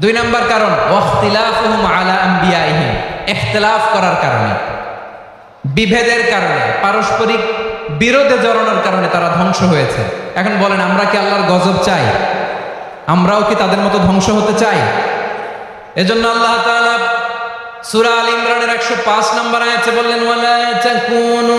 দুই নম্বর কারণ ওয়াখতিলাফুহুম আলা ইখতিলাফ করার কারণে। বিভেদের কারণে, পারস্পরিক বিরোধে জড়ানোর কারণে তারা ধ্বংস হয়েছে। এখন বলেন, আমরা কি আল্লাহর গজব চাই? আমরাও কি তাদের মতো ধ্বংস হতে চাই? এজন্য আল্লাহ তাআলা সূরা আল ইমরানের 105 নম্বর আয়াতে বললেন, ওয়ালা তাকুনু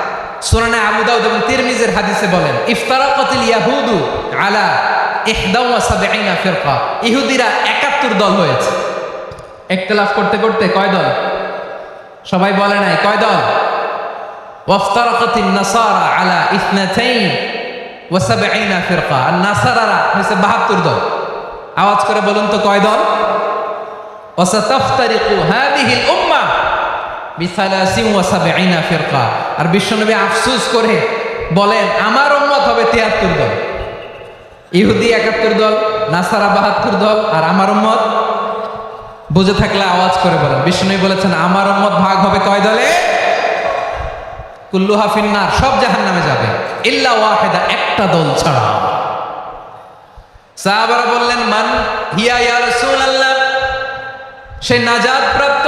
সুনানে আবু দাউদ এবং তিরমিজের হাদিসে বলেন, ইফতারাকাতিল ইয়াহুদু আলা ইহদা ওয়া সাবঈনা ফিরকা। ইহুদিরা 71 দল হয়েছে। ইখতিলাফ করতে করতে কয় দল? সবাই বলে নাই, কয় দল? ওয়াফতারাকাতিন নাসারা আলা ইথনাতাইন ওয়া সাবঈনা ফিরকা। আর নাসারারা হইছে 72 দল। আওয়াজ করে বলুন তো কয় দল? ওয়াসাতাফতারিকু হাদিহিল উম্মাহ বিসালাসিন ওয়া সাবঈনা ফিরকা। আর বিশ্বনবী আফসোস করে বলেন, আমার উম্মত হবে 73 দল। ইহুদি 71 দল, নাসারা 72 দল আর আমার উম্মত। বুঝে থাকলে আওয়াজ করে বলেন। বিষ্ণু বলেছেন, আমার উম্মত ভাগ হবে কয় দলে? কুল্লু হাফিন্নার সব জাহান নামে যাবে। ইল্লা ওয়াহেদা একটা দল ছাড়া। সাহাবারা বললেন, মান হিয়া ইয়া রাসূলুল্লাহ? সে নাজাত প্রাপ্ত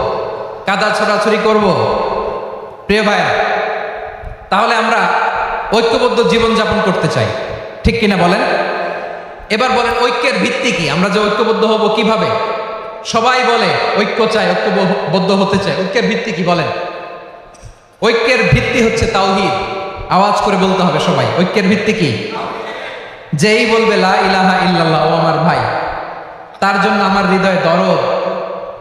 কাদা ছড়াছড়ি করব। প্রিয় ভাইয়েরা তাহলে আমরা ঐক্যবদ্ধ জীবনযাপন করতে চাই। ঠিক কিনা বলেন? এবার বলেন, ঐক্যের ভিত্তি কি? আমরা যে ঐক্যবদ্ধ হব কীভাবে? সবাই বলে, ঐক্য চাই, ঐক্যবদ্ধ হতে চাই। ঐক্যের ভিত্তি কি বলেন? ঐক্যের ভিত্তি হচ্ছে তাওহীদ। আওয়াজ করে বলতে হবে সবাই, ঐক্যের ভিত্তি কি? যেই বলবে, লা ইলাহা ইল্লাল্লাহ, ও আমার ভাই। তার জন্য আমার হৃদয়ে দরদ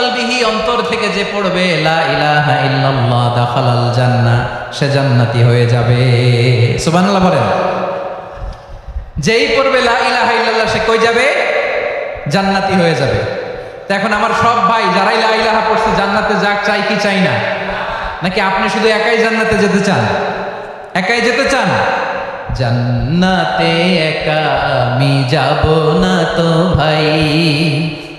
কলবিহি অন্তর থেকে যে পড়বে, লা ইলাহা ইল্লাল্লাহ দাখালাল জান্নাহ সে জান্নাতি হয়ে যাবে। সুবহানাল্লাহ বলেন। যেই পড়বে, লা ইলাহা ইল্লাল্লাহ সে কই যাবে? জান্নাতি হয়ে যাবে। তো এখন আমার সব ভাই যারাই লা ইলাহা পড়ছে, জান্নাতে যাক, চাই কি চাই না? নাকি আপনি শুধু একাই জান্নাতে যেতে চান? একাই যেতে চান? জান্নাতে একা আমি যাব না তো ভাই।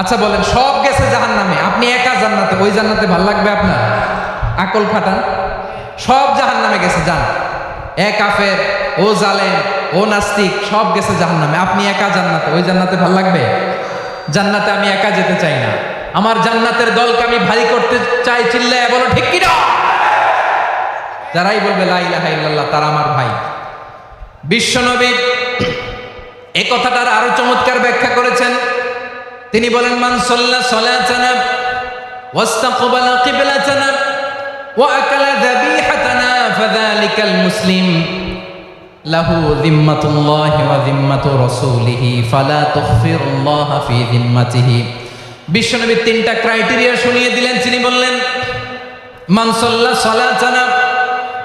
আচ্ছা বলেন, সব গেছে জাহান্নামে, আপনি একা জান্নাতে, ওই জান্নাতে ভালো লাগবে আপনার? আকল ফাটান সব জাহান্নামে গেছে, যান। এ কাফের, ও জালেম, ও নাস্তিক, সব গেছে জাহান্নামে। আপনি একা জান্নাতে, ওই জান্নাতে ভালো লাগবে? জান্নাতে আমি একা যেতে চাই না। আমার জান্নাতের দলকে আমি ভারী করতে চাই চিল্লায় বলো, ঠিক কি না যারাই বলবে, লা ইলাহা ইল্লাল্লাহ তারা আমার ভাই। বিশ্বনবী এই কথাটার আরও চমৎকার ব্যাখ্যা করেছেন। তিনি বলেন, মান সাল্লা সালাতানা ওয়াস্তাকবালা কিবলাতানা ওয়া আকালা যাবিহাতানা ফাযালিকাল মুসলিম। লাহু যিম্মাতুল্লাহি ওয়া যিম্মাতু রাসূলিহি, ফালা তুখফিরুল্লাহ ফি যিম্মাতিহি। বিশ্বনবী তিনটা ক্রাইটেরিয়া শুনিয়ে দিলেন। তিনি বললেন, মান সাল্লা সালাতানা,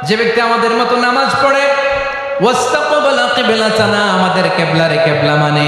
যে ব্যক্তি আমাদের মতো নামাজ পড়ে, ওয়াস্তাকবালা কিবলাতানা আমাদের কিবলারে কিবলা মানে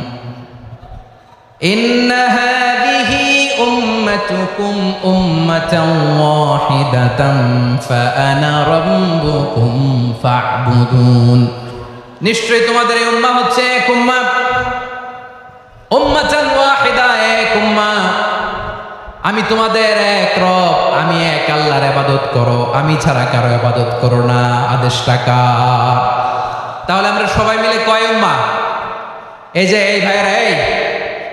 إن هذه أمتكم أمة واحدة فأنا ربكم فاعبدون নিশ্চয়ই তোমাদের এই উম্মা হচ্ছে এক উম্মা উম্মাতান ওয়াহিদা এক উম্মা আমি তোমাদের এক রব আমি এক আল্লাহর ইবাদত করো আমি ছাড়া কারো ইবাদত করো না আদেশ টাকা তাহলে আমরা সবাই মিলে কয় উম্মা এই যে এই ভাইয়েরা এই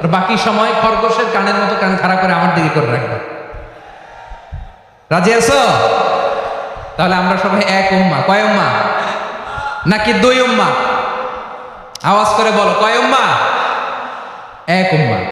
আর বাকি সময় খরগোশের কানের মতো কান খাড়া করে আমার দিকে করে রাখবে। রাজি আছো? তাহলে আমরা সবাই এক উম্মা। কয় উম্মা? নাকি দুই উম্মা? আওয়াজ করে বলো, কয় উম্মা? এক উম্মা।